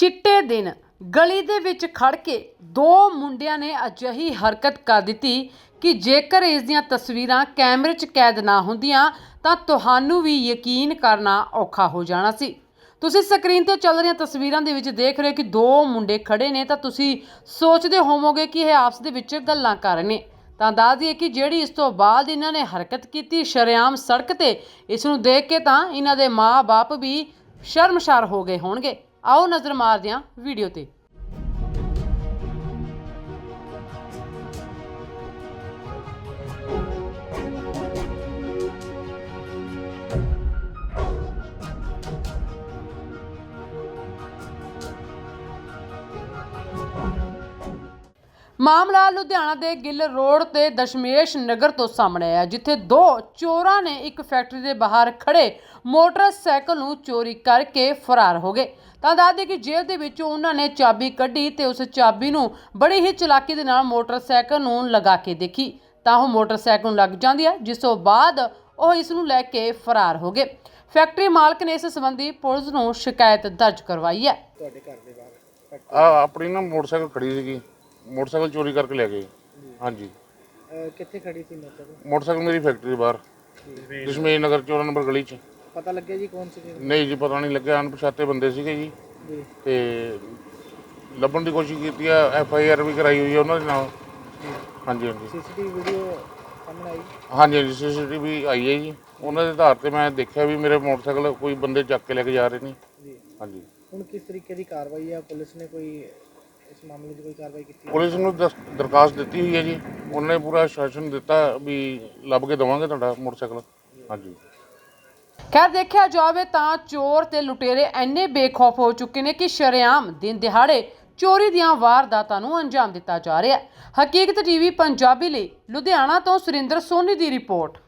ਚਿੱਟੇ ਦਿਨ। ਗਲੀ ਦੇ ਵਿੱਚ ਖੜ ਕੇ ਦੋ ਮੁੰਡਿਆਂ ਨੇ ਅਜਿਹੀ ਹਰਕਤ ਕਰ ਦਿੱਤੀ ਕਿ ਜੇਕਰ ਇਸ ਦੀਆਂ ਤਸਵੀਰਾਂ ਕੈਮਰੇ 'ਚ ਕੈਦ ਨਾ ਹੁੰਦੀਆਂ, ਤਾਂ ਤੁਹਾਨੂੰ ਵੀ ਯਕੀਨ ਕਰਨਾ ਔਖਾ ਹੋ ਜਾਣਾ ਸੀ। ਤੁਸੀਂ ਸਕਰੀਨ ਤੇ ਚੱਲ ਰਹੀਆਂ ਤਸਵੀਰਾਂ ਦੇ ਵਿੱਚ ਦੇਖ ਰਹੇ ਹੋ ਕਿ ਦੋ ਮੁੰਡੇ ਖੜੇ ਨੇ, ਤਾਂ ਤੁਸੀਂ ਸੋਚਦੇ ਹੋਵੋਗੇ ਕਿ ਇਹ ਆਪਸ ਦੇ ਵਿੱਚ ਗੱਲਾਂ ਕਰ ਰਹੇ ਨੇ। ਤਾਂ ਦੱਸ ਦਈਏ ਕਿ ਜਿਹੜੀ ਇਸ ਤੋਂ ਬਾਅਦ ਇਹਨਾਂ ਨੇ ਹਰਕਤ ਕੀਤੀ ਸ਼ਰੇਆਮ ਸੜਕ ਤੇ, ਇਸ ਨੂੰ ਦੇਖ ਕੇ ਤਾਂ ਇਹਨਾਂ ਦੇ ਮਾਪੇ ਵੀ ਸ਼ਰਮਸ਼ਾਰ ਹੋ ਗਏ ਹੋਣਗੇ। ਆਓ ਨਜ਼ਰ ਮਾਰਦੇ ਹਾਂ ਵੀਡੀਓ ਤੇ। ਮਾਮਲਾ ਲੁਧਿਆਣਾ ਦੇ ਗਿੱਲ ਰੋਡ ਤੇ ਦਸ਼ਮੇਸ਼ ਨਗਰ ਤੋਂ ਸਾਹਮਣੇ ਆਇਆ ਜਿੱਥੇ ਦੋ ਚੋਰਾਂ ਨੇ ਇੱਕ ਫੈਕਟਰੀ ਦੇ ਬਾਹਰ ਖੜੇ ਮੋਟਰਸਾਈਕਲ ਨੂੰ ਚੋਰੀ ਕਰਕੇ ਫਰਾਰ ਹੋ ਗਏ। ਤਾਂ ਦੱਸਦੇ ਕਿ ਜੇਬ ਦੇ ਵਿੱਚੋਂ ਉਹਨਾਂ ਨੇ ਚਾਬੀ ਕੱਢੀ ਤੇ ਉਸ ਚਾਬੀ ਨੂੰ ਬੜੀ ਹੀ ਚਲਾਕੀ ਦੇ ਨਾਲ ਮੋਟਰਸਾਈਕਲ ਨੂੰ ਲਗਾ ਕੇ ਦੇਖੀ। ਤਾਂ ਉਹ ਮੋਟਰਸਾਈਕਲ ਨੂੰ ਲੱਗ ਜਾਂਦੀ ਹੈ ਜਿਸ ਤੋਂ ਬਾਅਦ ਉਹ ਇਸ ਨੂੰ ਲੈ ਕੇ ਫਰਾਰ ਹੋ ਗਏ। ਫੈਕਟਰੀ ਮਾਲਕ ਨੇ ਇਸ ਸੰਬੰਧੀ ਪੁਲਿਸ ਨੂੰ ਸ਼ਿਕਾਇਤ ਦਰਜ ਕਰਵਾਈ ਹੈ। ਤੁਹਾਡੇ ਘਰ ਦੇ ਬਾਹਰ? ਆ ਆਪਣੀ ਨਾ ਮੋਟਰਸਾਈਕਲ ਖੜੀ ਸੀਗੀ। ਮੋਟਰਸਾਈਕਲ ਚੋਰੀ ਕਰਕੇ ਲੈ ਗਏ। ਹਾਂਜੀ। ਅਹ ਕਿੱਥੇ ਖੜੀ ਸੀ ਮੋਟਰ ਮੋਟਰਸਾਈਕਲ ਮੇਰੀ ਫੈਕਟਰੀ ਬਾਹਰ। ਦਸ਼ਮੇਸ਼ ਨਗਰ 14 ਨੰਬਰ ਗਲੀ 'ਚ। ਪਤਾ ਲੱਗਿਆ ਜੀ ਕੌਣ ਸੀ ਨਹੀਂ ਜੀ ਪਤਾ ਨਹੀਂ ਲੱਗਿਆ। ਅਣਪਛਾਤੇ ਬੰਦੇ ਸੀਗੇ ਜੀ। ਜੀ। ਤੇ ਲੱਭਣ ਦੀ ਕੋਸ਼ਿਸ਼ ਕੀਤੀ ਆ। ਐਫ ਆਈ ਆਰ ਵੀ ਕਰਾਈ ਹੋਈ ਆ ਉਹਨਾਂ ਦੇ ਨਾਲ। ਹਾਂਜੀ ਹਾਂਜੀ। ਸੀਸੀਟੀਵੀ ਵੀਡੀਓ ਸਾਹਮਣੇ ਆਈ? ਹਾਂਜੀ ਹਾਂਜੀ। ਸੀਸੀਟੀਵੀ ਆਈ ਹੈ ਜੀ। ਉਹਨਾਂ ਦੇ ਆਧਾਰ ਤੇ ਮੈਂ ਦੇਖਿਆ ਵੀ ਮੇਰੇ ਮੋਟਰਸਾਈਕਲ ਕੋਈ ਬੰਦੇ ਚੱਕ ਕੇ ਲੈ ਕੇ ਜਾ ਰਹੇ ਨੇ। ਜੀ। ਹਾਂਜੀ। ਹੁਣ ਕਿਸ ਤਰੀਕੇ ਦੀ ਕਾਰਵਾਈ ਹੈ ਪੁਲਿਸ ਨੇ ਕੋਈ ਇਸ ਮਾਮਲੇ 'ਚ ਕੋਈ ਕਾਰਵਾਈ ਕੀਤੀ ਹੈ? ਪੁਲਿਸ ਨੂੰ ਦਸ- ਦਰਖਾਸਤ ਦਿੱਤੀ ਹੋਈ ਹੈ ਜੀ। ਉਹਨਾਂ ਪੂਰਾ ਆਸ਼ਵਾਸਨ ਦਿੱਤਾ ਵੀ ਲੱਭ ਕੇ ਦਵਾਂਗੇ ਤੁਹਾਡਾ ਮੋਟਰਸਾਈਕਲ। ਹਾਂਜੀ। ਖੈਰ ਦੇਖਿਆ ਜਾਵੇ ਤਾਂ ਚੋਰ ਤੇ ਲੁਟੇਰੇ ਐਨੇ ਬੇਖੌਫ ਹੋ ਚੁੱਕੇ ਨੇ ਕਿ ਸ਼ਰੇਆਮ ਦਿਨ ਦਿਹਾੜੇ ਚੋਰੀ ਦੀਆਂ ਵਾਰਦਾਤਾਂ ਨੂੰ ਅੰਜਾਮ ਦਿੱਤਾ ਜਾ ਰਿਹਾ ਹੈ। ਹਕੀਕਤ ਟੀਵੀ ਪੰਜਾਬੀ ਲਈ ਲੁਧਿਆਣਾ ਤੋਂ ਸੁਰਿੰਦਰ ਸੋਨੀ ਦੀ ਰਿਪੋਰਟ।